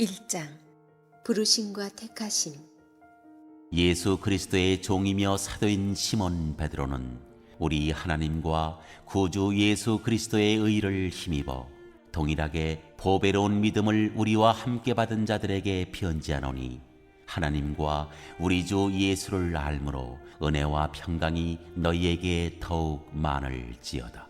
1장 부르심과 택하심 예수 그리스도의 종이며 사도인 시몬 베드로는 우리 하나님과 구주 예수 그리스도의 의를 힘입어 동일하게 보배로운 믿음을 우리와 함께 받은 자들에게 편지하노니 하나님과 우리 주 예수를 알므로 은혜와 평강이 너희에게 더욱 많을지어다.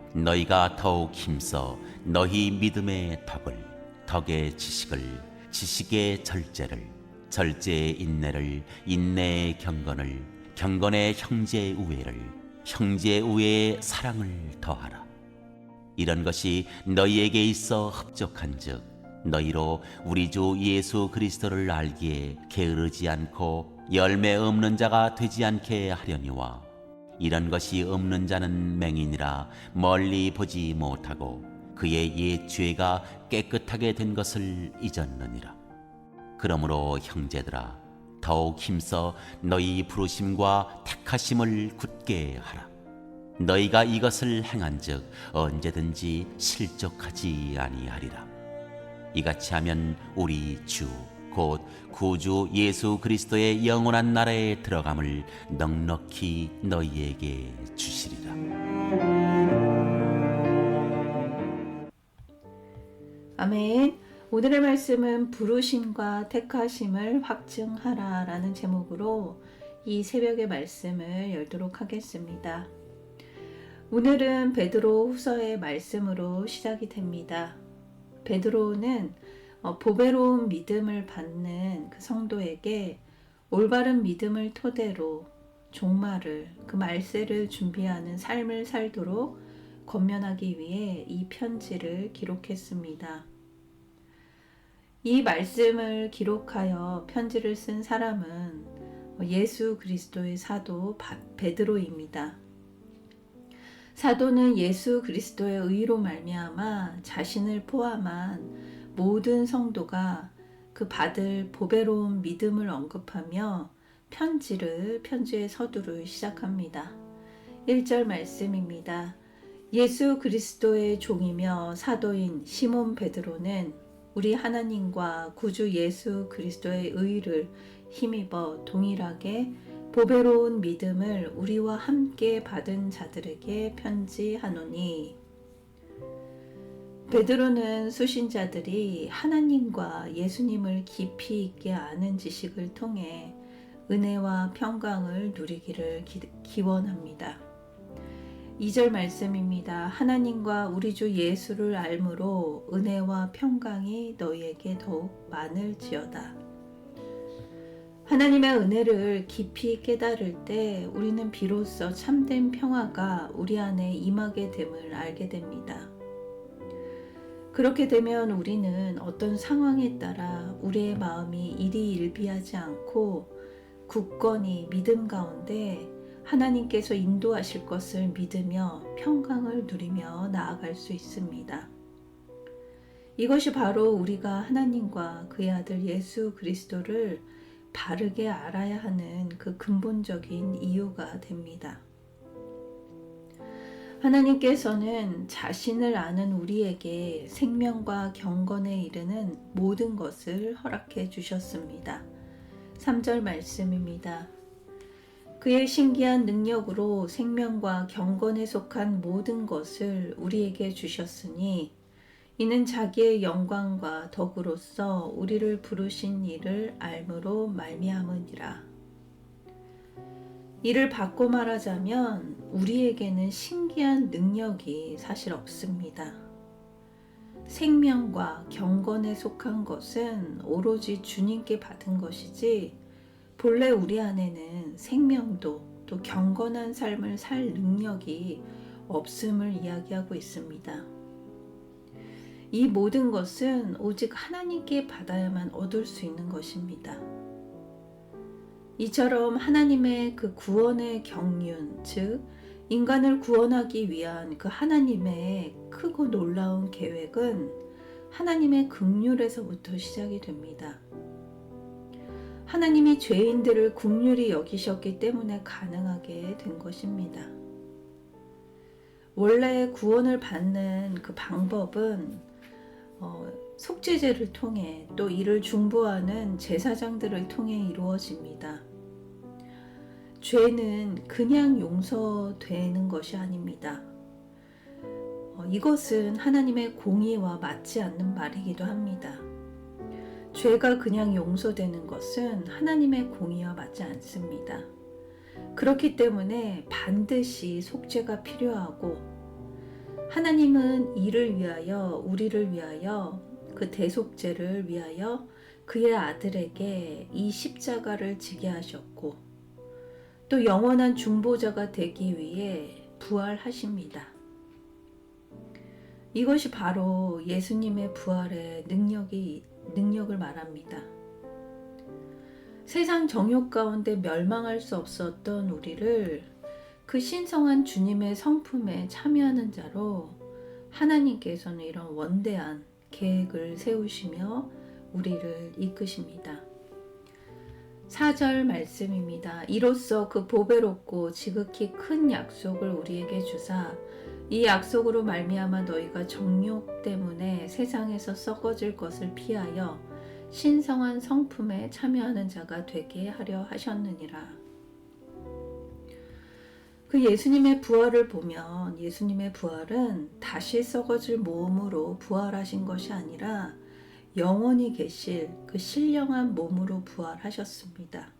너희가 더욱 힘써 너희 믿음의 덕을 덕의 지식을 지식의 절제를 절제의 인내를 인내의 경건을 경건의 형제의 우애를 형제의 우애의 사랑을 더하라. 이런 것이 너희에게 있어 흡족한즉 너희로 우리 주 예수 그리스도를 알기에 게으르지 않고 열매 없는 자가 되지 않게 하려니와 이런 것이 없는 자는 맹인이라 멀리 보지 못하고 그의 옛 죄가 깨끗하게 된 것을 잊었느니라. 그러므로 형제들아 더욱 힘써 너희 부르심과 택하심을 굳게 하라. 너희가 이것을 행한즉 언제든지 실족하지 아니하리라. 이같이 하면 우리 주 곧 구주 예수 그리스도의 영원한 나라에 들어감을 넉넉히 너희에게 주시리라. 아멘. 오늘의 말씀은 부르심과 택하심을 확증하라라는 제목으로 이 새벽의 말씀을 열도록 하겠습니다. 오늘은 베드로 후서의 말씀으로 시작이 됩니다. 베드로는 어, 보배로운 믿음을 받는 그 성도에게 올바른 믿음을 토대로 종말을 그 말세를 준비하는 삶을 살도록 권면하기 위해 이 편지를 기록했습니다. 이 말씀을 기록하여 편지를 쓴 사람은 예수 그리스도의 사도 베드로입니다. 사도는 예수 그리스도의 의로 말미암아 자신을 포함한 모든 성도가 그 받을 보배로운 믿음을 언급하며 편지를 편지의 서두를 시작합니다. 1절 말씀입니다. 예수 그리스도의 종이며 사도인 시몬 베드로는 우리 하나님과 구주 예수 그리스도의 의를 힘입어 동일하게 보배로운 믿음을 우리와 함께 받은 자들에게 편지하노니 베드로는 수신자들이 하나님과 예수님을 깊이 있게 아는 지식을 통해 은혜와 평강을 누리기를 기, 원합니다 2절 말씀입니다. 하나님과 우리 주 예수를 알므로 은혜와 평강이 너희에게 더욱 많을지어다. 하나님의 은혜를 깊이 깨달을 때 우리는 비로소 참된 평화가 우리 안에 임하게 됨을 알게 됩니다. 그렇게 되면 우리는 어떤 상황에 따라 우리의 마음이 일이 일비하지 않고 굳건히 믿음 가운데 하나님께서 인도하실 것을 믿으며 평강을 누리며 나아갈 수 있습니다. 이것이 바로 우리가 하나님과 그의 아들 예수 그리스도를 바르게 알아야 하는 그 근본적인 이유가 됩니다. 하나님께서는 자신을 아는 우리에게 생명과 경건에 이르는 모든 것을 허락해 주셨습니다. 3절 말씀입니다. 그의 신기한 능력으로 생명과 경건에 속한 모든 것을 우리에게 주셨으니 이는 자기의 영광과 덕으로서 우리를 부르신 이를 알므로 말미암으니라. 이를 바꿔 말하자면 우리에게는 신기한 능력이 사실 없습니다. 생명과 경건에 속한 것은 오로지 주님께 받은 것이지 본래 우리 안에는 생명도 또 경건한 삶을 살 능력이 없음을 이야기하고 있습니다. 이 모든 것은 오직 하나님께 받아야만 얻을 수 있는 것입니다. 이처럼 하나님의 그 구원의 경륜, 즉, 인간을 구원하기 위한 그 하나님의 크고 놀라운 계획은 하나님의 극률에서부터 시작이 됩니다. 하나님이 죄인들을 국률이 여기셨기 때문에 가능하게 된 것입니다. 원래 구원을 받는 그 방법은 어, 속죄제를 통해 또 이를 중보하는 제사장들을 통해 이루어집니다. 죄는 그냥 용서되는 것이 아닙니다. 어, 이것은 하나님의 공의와 맞지 않는 말이기도 합니다. 죄가 그냥 용서되는 것은 하나님의 공의와 맞지 않습니다. 그렇기 때문에 반드시 속죄가 필요하고 하나님은 이를 위하여 우리를 위하여 그 대속죄를 위하여 그의 아들에게 이 십자가를 지게 하셨고 또 영원한 중보자가 되기 위해 부활하십니다. 이것이 바로 예수님의 부활의 능력이 능력을 말합니다. 세상 정욕 가운데 멸망할 수 없었던 우리를 그 신성한 주님의 성품에 참여하는 자로 하나님께서는 이런 원대한 계획을 세우시며 우리를 이끄십니다. 4절 말씀입니다. 이로써 그 보배롭고 지극히 큰 약속을 우리에게 주사 이 약속으로 말미암아 너희가 정욕 때문에 세상에서 썩어질 것을 피하여 신성한 성품에 참여하는 자가 되게 하려 하셨느니라. 그 예수님의 부활을 보면 예수님의 부활은 다시 썩어질 몸으로 부활하신 것이 아니라 영원히 계실 그 신령한 몸으로 부활하셨습니다.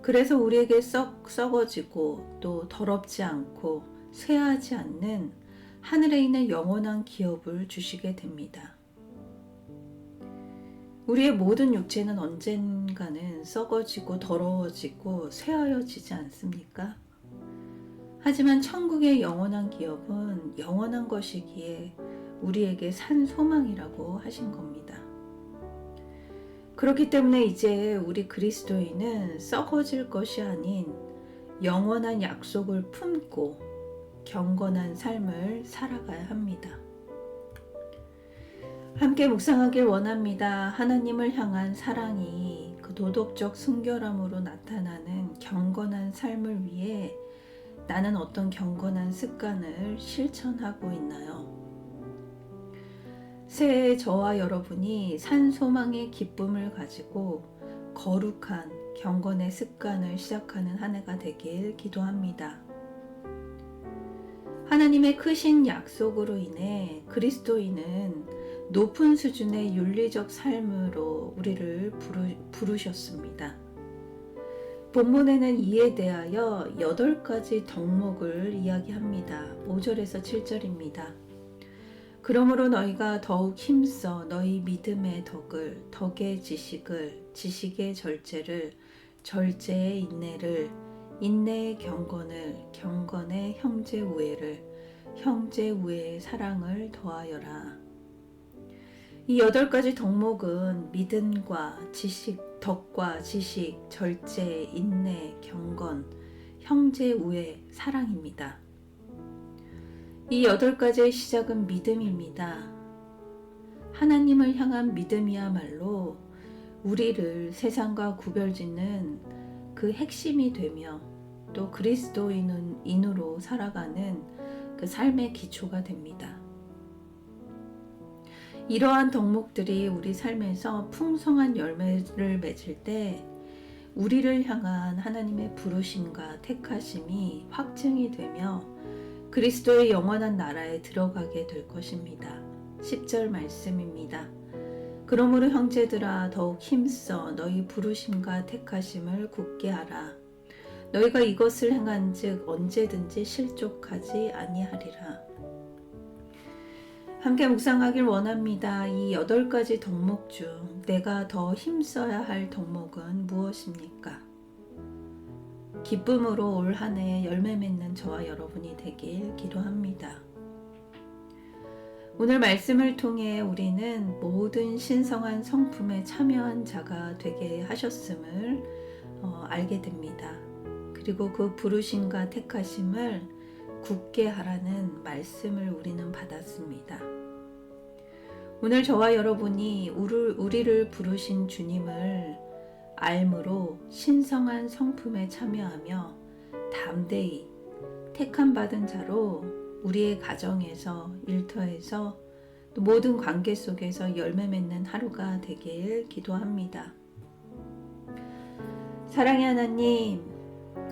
그래서 우리에게 썩 썩어지고 또 더럽지 않고 쇠하지 않는 하늘에 있는 영원한 기업을 주시게 됩니다. 우리의 모든 육체는 언젠가는 썩어지고 더러워지고 쇠하여지지 않습니까? 하지만 천국의 영원한 기업은 영원한 것이기에 우리에게 산 소망이라고 하신 겁니다. 그렇기 때문에 이제 우리 그리스도인은 썩어질 것이 아닌 영원한 약속을 품고 경건한 삶을 살아가야 합니다. 함께 묵상하길 원합니다. 하나님을 향한 사랑이 그 도덕적 순결함으로 나타나는 경건한 삶을 위해 나는 어떤 경건한 습관을 실천하고 있나요? 새해 저와 여러분이 산소망의 기쁨을 가지고 거룩한 경건의 습관을 시작하는 한 해가 되길 기도합니다. 하나님의 크신 약속으로 인해 그리스도인은 높은 수준의 윤리적 삶으로 우리를 부르, 부르셨습니다. 본문에는 이에 대하여 여덟 가지 덕목을 이야기합니다. 5절에서 7절입니다. 그러므로 너희가 더욱 힘써 너희 믿음의 덕을, 덕의 지식을, 지식의 절제를, 절제의 인내를, 인내의 경건을, 경건의 형제 우애를, 형제 우애의 사랑을 더하여라. 이 여덟 가지 덕목은 믿음과 지식, 덕과 지식, 절제, 인내, 경건, 형제 우애, 사랑입니다. 이 여덟 가지의 시작은 믿음입니다. 하나님을 향한 믿음이야말로 우리를 세상과 구별짓는 그 핵심이 되며 또 그리스도인으로 살아가는 그 삶의 기초가 됩니다. 이러한 덕목들이 우리 삶에서 풍성한 열매를 맺을 때 우리를 향한 하나님의 부르심과 택하심이 확증이 되며 그리스도의 영원한 나라에 들어가게 될 것입니다. 10절 말씀입니다. 그러므로 형제들아 더욱 힘써 너희 부르심과 택하심을 굳게 하라. 너희가 이것을 행한즉 언제든지 실족하지 아니하리라. 함께 묵상하길 원합니다. 이 여덟 가지 덕목 중 내가 더 힘써야 할 덕목은 무엇입니까? 기쁨으로 올 한 해 열매 맺는 저와 여러분이 되길 기도합니다. 오늘 말씀을 통해 우리는 모든 신성한 성품에 참여한 자가 되게 하셨음을 어, 알게 됩니다. 그리고 그 부르심과 택하심을 굳게 하라는 말씀을 우리는 받았습니다. 오늘 저와 여러분이 우리- 우리를 부르신 주님을 알므로 신성한 성품에 참여하며 담대히 택함 받은 자로 우리의 가정에서 일터에서 또 모든 관계 속에서 열매 맺는 하루가 되길 기도합니다. 사랑의 하나님,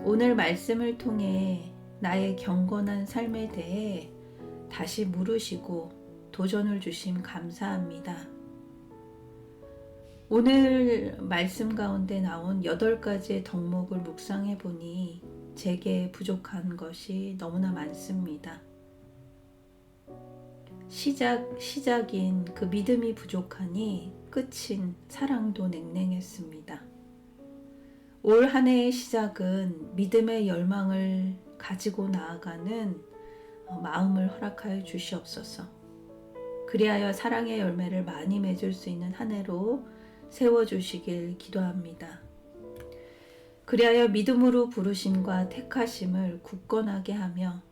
오늘 말씀을 통해 나의 경건한 삶에 대해 다시 물으시고 도전을 주심 감사합니다. 오늘 말씀 가운데 나온 여덟 가지의 덕목을 묵상해 보니 제게 부족한 것이 너무나 많습니다. 시작, 시작인 그 믿음이 부족하니 끝인 사랑도 냉랭했습니다. 올 한 해의 시작은 믿음의 열망을 가지고 나아가는 어, 마음을 허락하여 주시옵소서. 그리하여 사랑의 열매를 많이 맺을 수 있는 한 해로 세워주시길 기도합니다. 그리하여 믿음으로 부르심과 택하심을 굳건하게 하며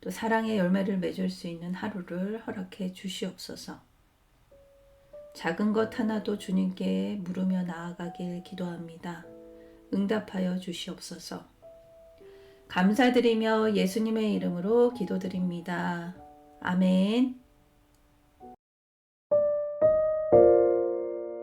또 사랑의 열매를 맺을 수 있는 하루를 허락해 주시옵소서. 작은 것 하나도 주님께 물으며 나아가길 기도합니다. 응답하여 주시옵소서. 감사드리며 예수님의 이름으로 기도드립니다. 아멘.